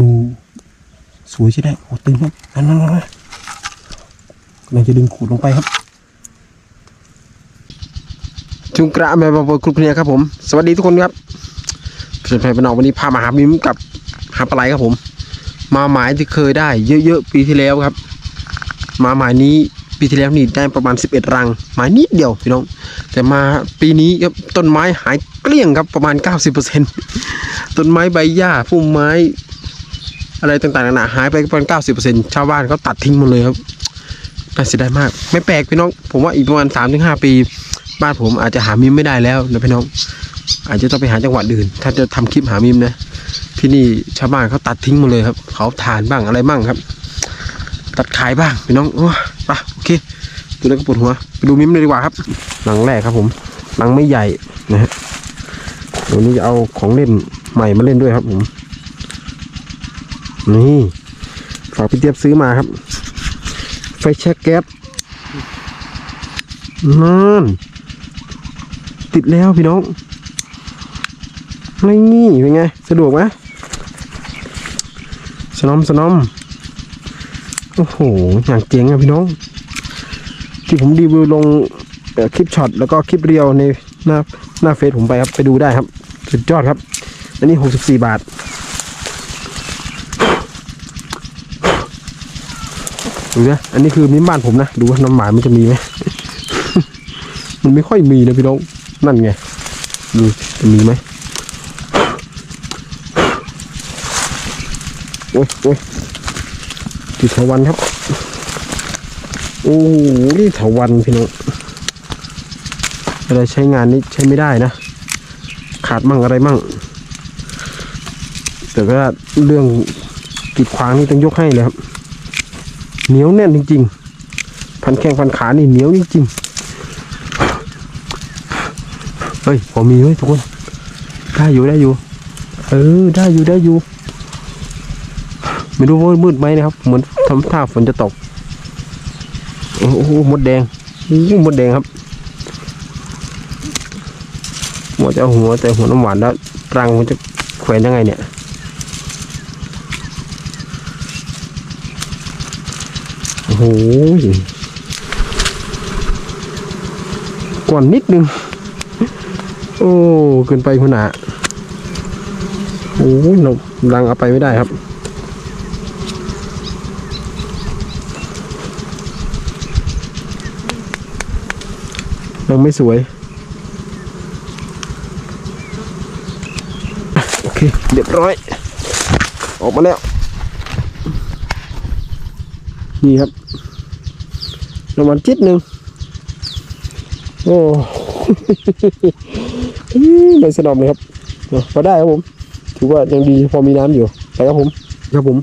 ดูสวยใช่ได้โอ้ตึงครับนั่นนั่นนั่นกำลังจะดึงขูดลงไปครับจุงกระแม่บอลกรุ๊ปเนี่ยครับผม สวัสดีทุกคนครับเพื่อนแฟนเป็นอกวันนี้พามาหามิมกับหาปลาไหลครับผม มาหมายที่เคยได้ เยอะๆปีที่แล้วครับ มาหมายนี้ปีที่แล้วนี่ได้ประมาณ 11 รัง หมายนิดเดียวพี่น้อง แต่มาปีนี้ครับต้นไม้หายเกลี้ยงครับประมาณ 90%ต้นไม้ใบหญ้าพุ่มไม้ อะไรต่างๆนานาหายไปประมาณ90%ชาวบ้านเขาตัดทิ้งหมดเลยครับน่าเสียดายมาก ไม่แปลกพี่น้อง ผมว่าอีกประมาณ3-5ปี บ้านผมอาจจะหามิมไม่ได้แล้วนะพี่น้อง อาจจะต้องไปหาจังหวัดอื่น ถ้าจะทำคลิปหามิมนะ ที่นี่ชาวบ้านเขาตัดทิ้งหมดเลยครับเขาทานบ้างอะไรบ้างครับ ตัดขายบ้างพี่น้องโอ้ยไปโอเคดูแล้วก็ปวดหัวไปดูมิมเลยดีกว่าครับ หลังแรกครับผม หลังไม่ใหญ่นะฮะเดี๋ยวนี้จะเอาของเล่นใหม่มาเล่นด้วยครับผม นี่ฝากพี่เจี๊ยบซื้อมาครับ ไฟแช็กแก๊สนั่นติดแล้วพี่น้องนี่เป็นไง สะดวกไหมสนอมสนอมโอ้โห อย่างเจ๋งอะพี่น้อง ที่ผมรีวิวลงคลิปช็อตแล้วก็คลิปเรียวในหน้าหน้าเฟซผมไปครับ ไปดูได้ครับ สุดยอดครับ อันนี้ 64 บาท ดูนะอันนี้คือมิ้มบ้านผมนะ ดูว่าน้ำหมายมันจะมีไหม มันไม่ค่อยมีนะพี่น้อง นั่นไง ดูจะมีไหมโอ้ยโอ้ยติดเถาวันครับ โอ้โหนี่เถาวันพี่น้องอะไรใช้งานนี้ใช้ไม่ได้นะ ขาดมั่งอะไรมั่ง แต่ก็เรื่องกีดขวางนี่ต้องยกให้เลยครับ เหนียวแน่นจริงๆ พันแข้งพันขานี่เหนียวจริงๆ เฮ้ยพอมีเว้ยทุกคน ได้อยู่ได้อยู่ เออได้อยู่ได้อยู่ ไม่รู้ว่ามืดไหมนะครับ เหมือนทำท่าฝนจะตก โอ้โหมดแดงโอ้หมดแดงครับหัวจะหัวแต่หัวน้ำหวานแล้วรังมันจะแขวนยังไงเนี่ย โอ้โหก่อนนิดนึง โอ้เกินไปคุณอาโอ้ยเรารังเอาไปไม่ได้ครับยังไม่สวย โอเค เรียบร้อย ออกมาแล้ว นี่ครับ ประมาณจิตหนึ่งโอ้ไม่สนอมเลยครับพอได้ครับผม ถือว่ายังดีพอมีน้ำอยู่ไปครับผมครับผม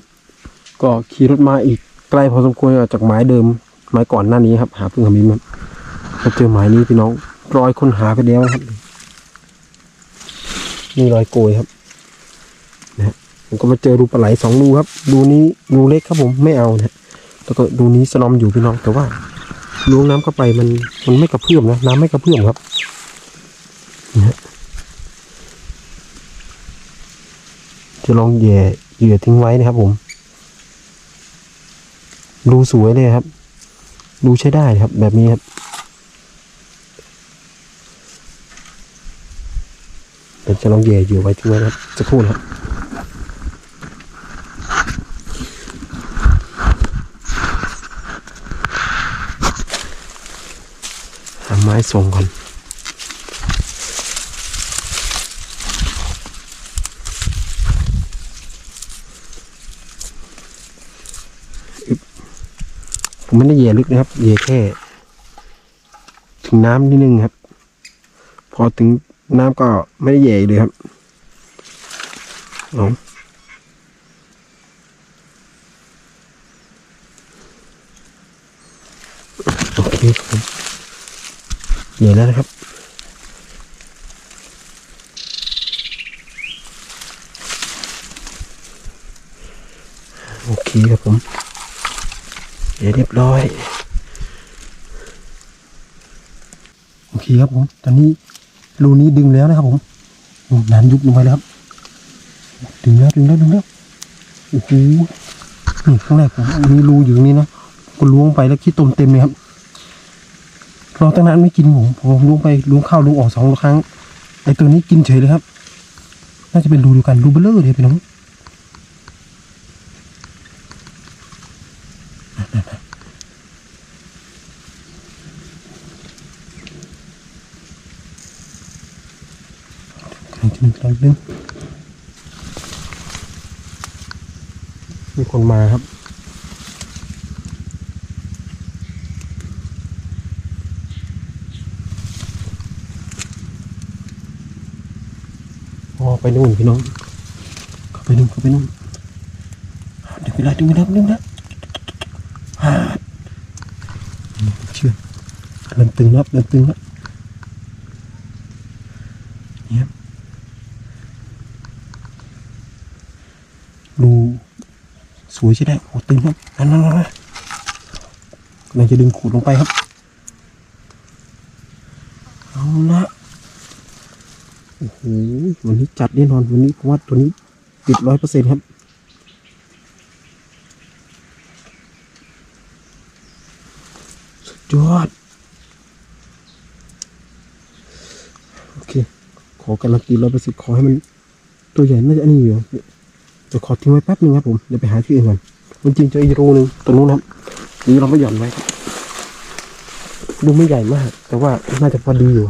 ก็ขี่รถมาอีกไกลพอสมควรจากหมายเดิมหมายก่อนหน้านี้ครับ หาพึ่งขมิ้นครับมาเจอหมายนี้พี่น้องรอยคนหาไปแล้วนะครับนี่รอยโกยครับนะฮะผมก็มาเจอรูปลาไหลสองรูครับ รูนี้รูเล็กครับผมไม่เอานะแล้วก็ดูนี้สลอมอยู่พี่น้องแต่ว่า ล้วงน้ำเข้าไปมันมันไม่กระเพื่อมนะน้ำไม่กระเพื่อมครับนะจะลองแย่เหยื่อทิ้งไว้นะครับ ผมดูสวยเลยครับดูใช้ได้ครับ แบบนี้ครับเดี๋ยวจะลองแย่เหยื่อไว้ทิ้งไว้ครับจะพูดนะครับ ไม้ส่งก่อนผมไม่ได้เหย่ลึกนะครับเหย่แค่ ถึงน้ำนิดนึงครับ พอถึงน้ำก็ไม่ได้เหย่อีกเลยครับเอาโอเคครับ เหนื่อยแล้วนะครับ โอเคครับผมเดี๋ยวเรียบร้อย โอเคครับผม ตอนนี้รูนี้ดึงแล้วนะครับผมโอ้น้ำยุบลงไปแล้วครับ ดึงแล้วดึงแล้วดึงแล้ว โอ้โหข้างแรกผมมีรูอยู่ตรงนี้นะก็ล้วงไปแล้วขี้ตมเต็มเลยครับ รอตั้งนานไม่กินผมผมล้วงไปล้วงเข้าล้วงออกสองครั้งไอตัวนี้กินเฉยเลยครับ น่าจะเป็นรูเดียวกันรูเบลเลอร์เลยพี่น้องครั้งที่หนึ่งครั้งที่หนึ่งมีคนมาครับ ไปนู่นพี่น้องเข้าไปนู่นเข้าไปนู่นดี๋ยวเวลาดึงเวลาดึงนะอ่าเชื่อเริ่มตึงแล้วเริ่มตึงแล้วเนี่ยดูสวยใช่ได้โอ้ตึงครับนั่นนั่นนั่นกำลังจะดึงขูดลงไปครับ เอาละ โอ้โหวันนี้ จัดแน่นอนวันนี้เพราะว่าตัวนี้ติดร้อยเปอร์เซ็นต์ครับสุดยอด โอเค ขอการันตีร้อยเปอร์เซ็นต์ขอให้มัน ตัวใหญ่น่าจะอันนี้อยู่จะขอทิ้งไว้แป๊บนึงครับผม เดี๋ยวไปหาที่อื่นก่อนมันจริงเจออีกรูนึงตัวนู้นครับนี่เราไม่หย่อนไว้ดูไม่ใหญ่มาก แต่ว่าน่าจะพอดีอยู่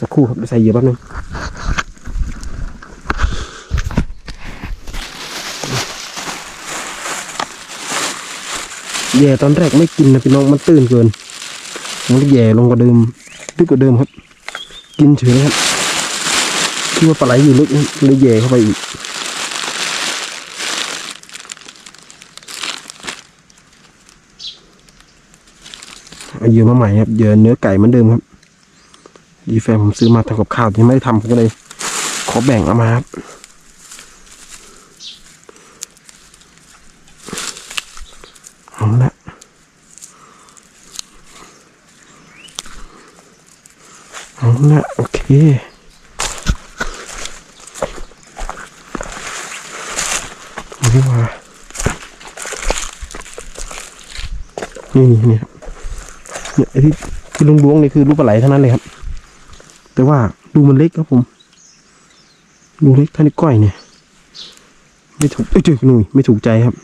สักครู่ครับใส่เหยื่อแป๊บนึง แย่ตอนแรกไม่กินนะพี่น้องมันตื่นเกิน มันก็แย่ลงกว่าเดิมลึกกว่าเดิมครับ กินเฉยครับคิดว่าปลาไหลอยู่ลึกเลยแย่เข้าไปอีกเอาเยื่อมาใหม่ครับเยื่อเนื้อไก่เหมือนเดิมครับดีแฟนผมซื้อมาทำกับข้าวที่ไม่ได้ทำผมก็เลย ขอแบ่งเอามาครับ เอาละ เอาละโอเคนี่ว่านี่นี่นี่ครับเนี่ยไอ้ที่ที่ลุงล้วงนี่คือรูปปลาไหลเท่านั้นเลยครับ แต่ว่าดูมันเล็กครับผม ดูเล็กท่านี้ก้อยเนี่ย ไม่ถูกเอ้ยเจอหนุ่ยไม่ถูกใจครับ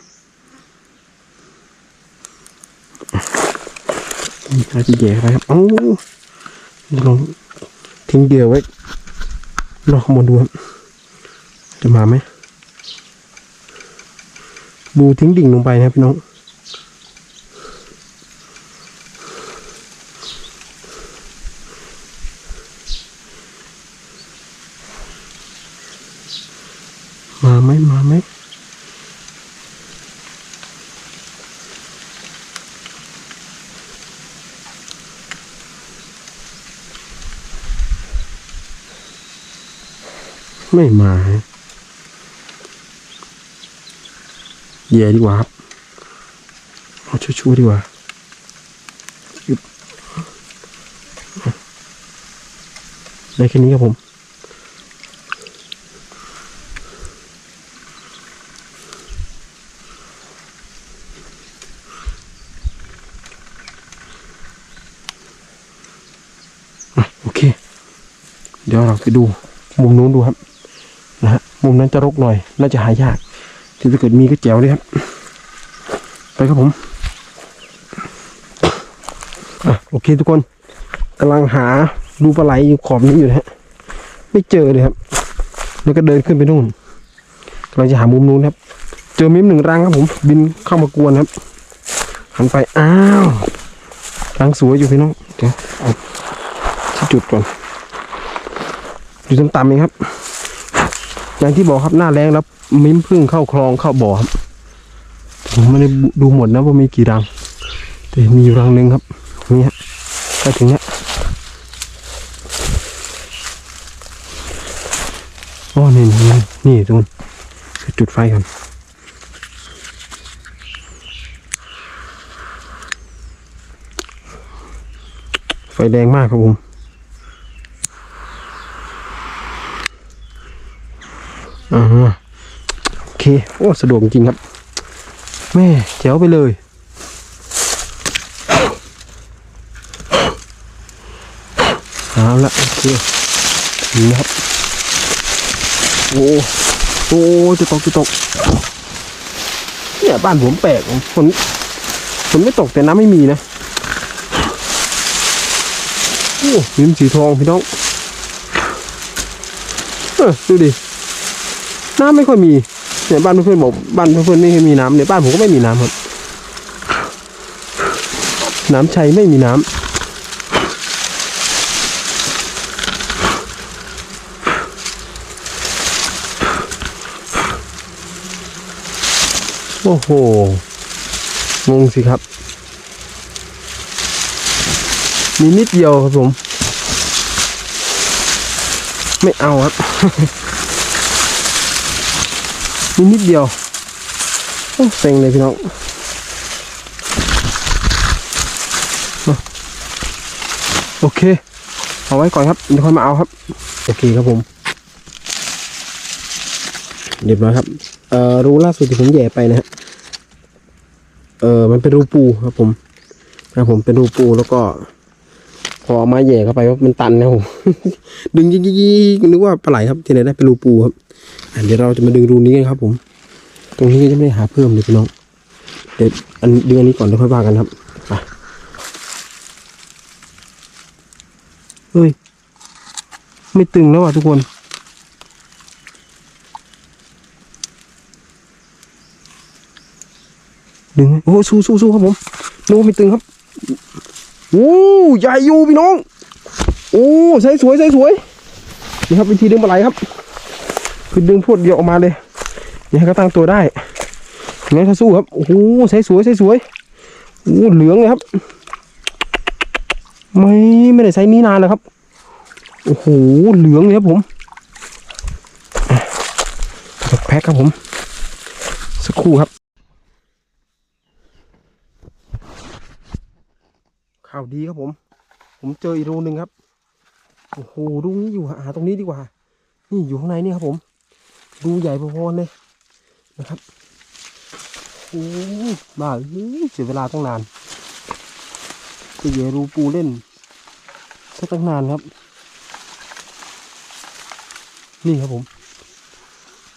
นี่อาจจะแย่ไปครับเอ้าลอง ทิ้งเดียวไว้ลองขโมยดูครับ จะมาไหม บูทิ้งดิ่งลงไปนะครับพี่น้องมาไหมมาไหม ไม่มาฮะแย่ดีกว่าครับเอาชั่วๆดีกว่าหยุดได้แค่นี้ครับผมโอเค เดี๋ยวเราไปดูมุมนู้นดูครับ มุมนั้นจะรกหน่อยน่าจะหายากที่ถ้าเกิดมีก็แจ๋วเลยครับ ไปครับผมอะโอเคทุกคนกำลังหาดูปลาไหลอยู่ขอบนี้อยู่นะฮะไม่เจอเลยครับ แล้วก็เดินขึ้นไปนู่นกำลังจะหามุมนู้นครับ เจอมิมหนึ่งรังครับผม บินเข้ามากวนครับหันไปอ้าวรังสวยอยู่พี่น้องเดี๋ยวเอาที่จุดก่อนอยู่ต่ำๆเองครับ อย่างที่บอกครับหน้าแรงแล้วมิ้มพึ่งเข้าคลองเข้าบ่อครับผมไม่ได้ดูหมดนะว่ามีกี่รัง แต่มีอยู่รังหนึ่งครับนี่ฮะใกล้ถึงเนี้ยอ๋อนี่นี่นี่นี่ทุกคนจุดไฟกันไฟแดงมากครับผม อ่าโอเค โอ้ สะดวกจริงครับ แม่แจ๋วไปเลยเอาละโอเคนี่ครับ โอ้โอ้จะตกจะตกเนี่ยบ้านผมแปลกฝนฝนไม่ตกแต่น้ำไม่มีนะโอ้ยิ้มสีทองพี่น้องเออดูดิ น้ำไม่ค่อยมีเนี่ยบ้านเพื่อนๆบอกบ้านเพื่อนๆไม่มีน้ำเนี่ยบ้านผมก็ไม่มีน้ำครับ น้ำชัยไม่มีน้ำโอ้โห งงสิครับ มีนิดเดียวครับผม ไม่เอาครับ มีนิดเดียวโอ้เซ็งเลยพี่น้องมาโอเค เอาไว้ก่อนครับเดี๋ยวค่อยมาเอาครับ โอเคครับผมเรียบร้อยครับ เอ่อรูล่าสุดที่ผมแย่ไปนะฮะ เออมันเป็นรูปูครับผมนะครับผมเป็นรูปูแล้วก็ พอเอาไม้แย่เข้าไปว่ามันตันนะผมดึงยี่ๆนึกว่าปลาไหลครับที่ไหนได้เป็นรูปูครับเดี๋ยวเราจะมาดึงรูนี้กันครับ ผม ตรงนี้ก็จะไม่ได้หาเพิ่มเลยพี่น้องเดี๋ยวอันดึงอันนี้ก่อนเดี๋ยวค่อยว่ากันครับไปเฮ้ยไม่ตึงแล้วอะทุกคนดึงโอ้สู้สู้สู้ครับผมนึกว่าไม่ตึงครับ โอ้ใหญ่อยู่พี่น้อง โอ้ใส่สวยใส่สวยนี่ครับวิธีดึงปลาไหลครับ คือดึงพวดเดียวออกมาเลยอย่าให้เขาตั้งตัวได้งั้นเขาสู้ครับโอ้โหใส่สวยใส่สวยโอ้เหลืองเลยครับ ไม่ไม่ได้ใช้นี้นานแล้วครับโอ้โหเหลืองเลยครับผมแพ็คครับผม สักครู่ครับ ข่าวดีครับผม ผมเจออีกรูหนึ่งครับ โอ้โหรูนี้อยู่หาตรงนี้ดีกว่า นี่อยู่ข้างในนี่ครับผม รูใหญ่พอๆเลยนะครับโอ้บ้าเสียเวลาตั้งนานจะเหยรูปูเล่นสักตั้งนานครับ นี่ครับผม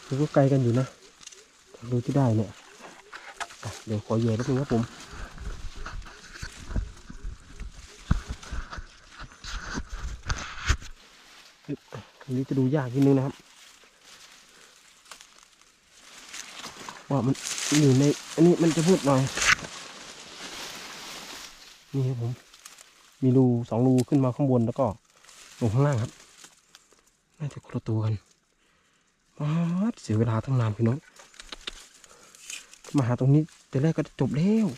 มันก็ไกลกันอยู่นะรูที่ได้เนี่ย เดี๋ยวขอเหยแป๊บนึงครับผม อันนี้จะดูยากนิดนึงนะครับ ว่ามันอยู่ใน อันนี้มันจะพูดหน่อย นี่ครับผม มีรูสองรูขึ้นมาข้างบนแล้วก็ลงข้างล่างครับ น่าจะคนละตัวกันป๊าเสียเวลาตั้งนานพี่น้อง มาหาตรงนี้แต่แรกก็จะจบแล้ว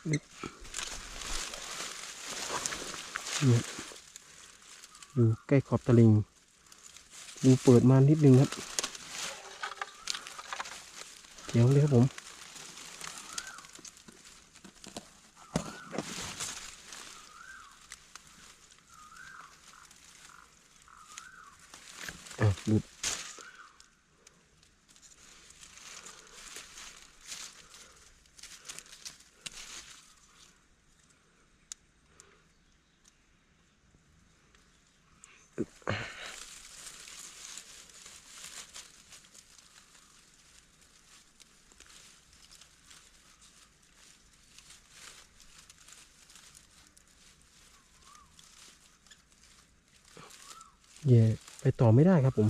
เนี่ย อยู่ใกล้ขอบตะลิงดูเปิดมานิดนึงครับเดี๋ยวเลยครับผม เย่ไปต่อไม่ได้ครับผม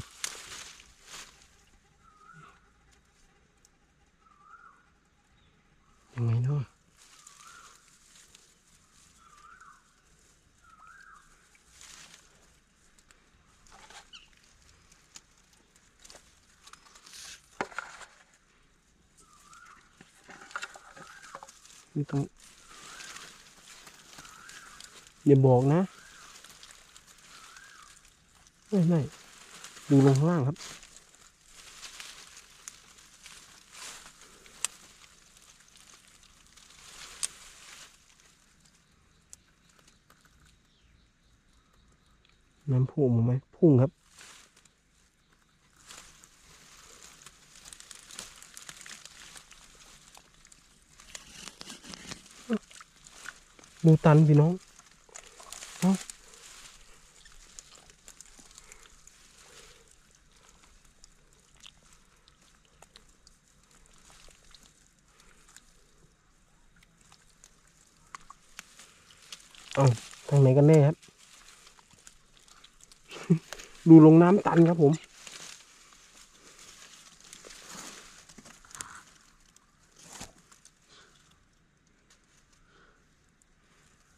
ยังไงเนาะไม่ต้องอย่าบอกนะ ไม่ไม่ดูลงข้างล่างครับ น้ำพุ่งไหมพุ่งครับดูตันพี่น้องเอ้าเอาทางไหนกันแน่ครับ ดูลงน้ำตันครับผม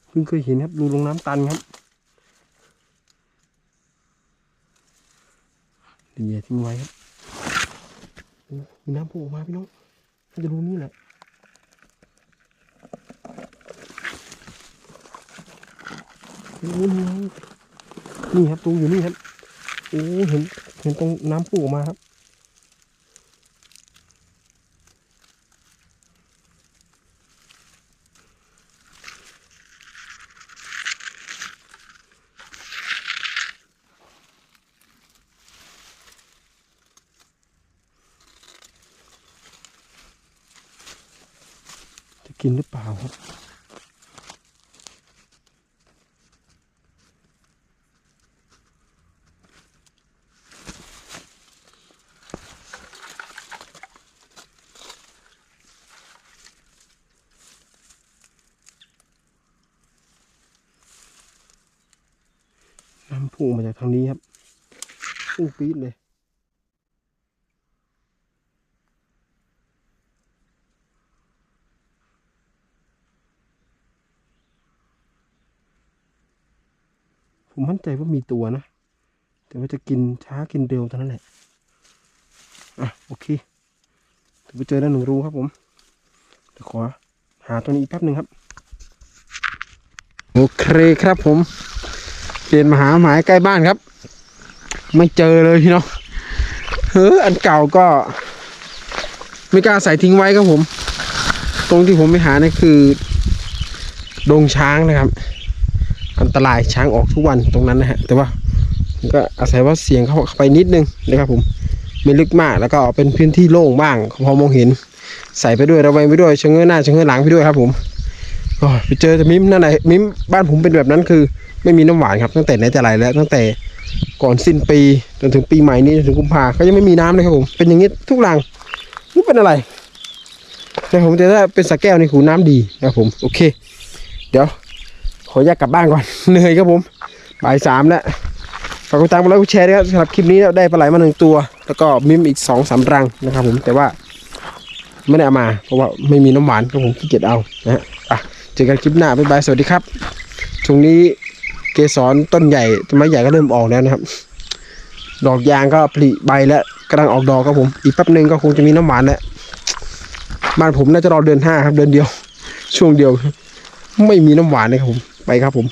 เพิ่งเคยเห็นครับดูลงน้ำตันครับเดี๋ยวทิ้งไว้ครับมีน้ำโผล่ออกมาพี่น้องน่าจะรู้นี่แหละนี่ไงนี่ครับตรงอยู่นี่ครับ โอ้เห็นเห็นตรงน้ำโผล่มาครับ จะกินหรือเปล่าครับ น้ำพุ่งมาจากทางนี้ครับ พุ่งปีดเลยผมมั่นใจว่ามีตัวนะ แต่ว่าจะกินช้ากินเร็วเท่านั้นแหละ อะ โอเคเดี๋ยวไปเจอแล้วหนึ่งรูครับผมเดี๋ยวขอหาตัวนี้อีกแป๊บหนึ่งครับ โอเคครับผม เปลี่ยนมาหาหมายใกล้บ้านครับ ไม่เจอเลยพี่น้องเฮ้ออันเก่าก็ ไม่กล้าใส่ทิ้งไว้ครับผม ตรงที่ผมไปหานี่คือดงช้างนะครับ อันตรายช้างออกทุกวันตรงนั้นนะฮะ แต่ว่าก็อาศัยว่าเสียงเข้าเข้าไปนิดนึงนะครับผมไม่ลึกมากแล้วก็เป็นพื้นที่โล่งบ้างพอมองเห็น ใส่ไปด้วยระแวงไปด้วยชะเง้อหน้าชะเง้อหลังไปด้วยครับผมก็ไปเจอแต่มิมนั่นไหนมิมบ้านผมเป็นแบบนั้นคือ ไม่มีน้ำหวานครับตั้งแต่ไหนแต่ไรแล้วตั้งแต่ ก่อนสิ้นปีจนถึงปีใหม่นี้จนถึงกุมภาก็ยังไม่มีน้ำเลยครับผมเป็นอย่างนี้ทุกหลังนี่เป็นอะไรแต่ผมจะได้เป็นสะแก้วนี่คือน้ำดีนะครับผมโอเค เดี๋ยว ขออยากกลับบ้านก่อนเหนื่อยครับผมบ่ายสามแล้วฝากกดติดตามกดไลค์กดแชร์ด้วยครับสำหรับคลิปนี้ได้ปลาไหลมาหนึ่งตัว แล้วก็มิมอีกสองสามรังนะครับผมแต่ว่าไม่ได้เอามา เพราะว่าไม่มีน้ำหวานครับผมขี้เกียจเอานะฮะอะเจอกันคลิปหน้าบ๊ายบายสวัสดีครับช่วงนี้ เกสรต้นใหญ่ต้นไม้ใหญ่ก็เริ่มออกแล้วนะครับ ดอกยางก็ผลิใบแล้วกำลังออกดอกครับผม อีกแป๊บหนึงก็คงจะมีน้ำหวานแล้วบ้านผมน่าจะรอเดือนห้าครับเดือนเดียว ช่วงเดียว ไม่มีน้ำหวานเลยครับผม ไปครับผม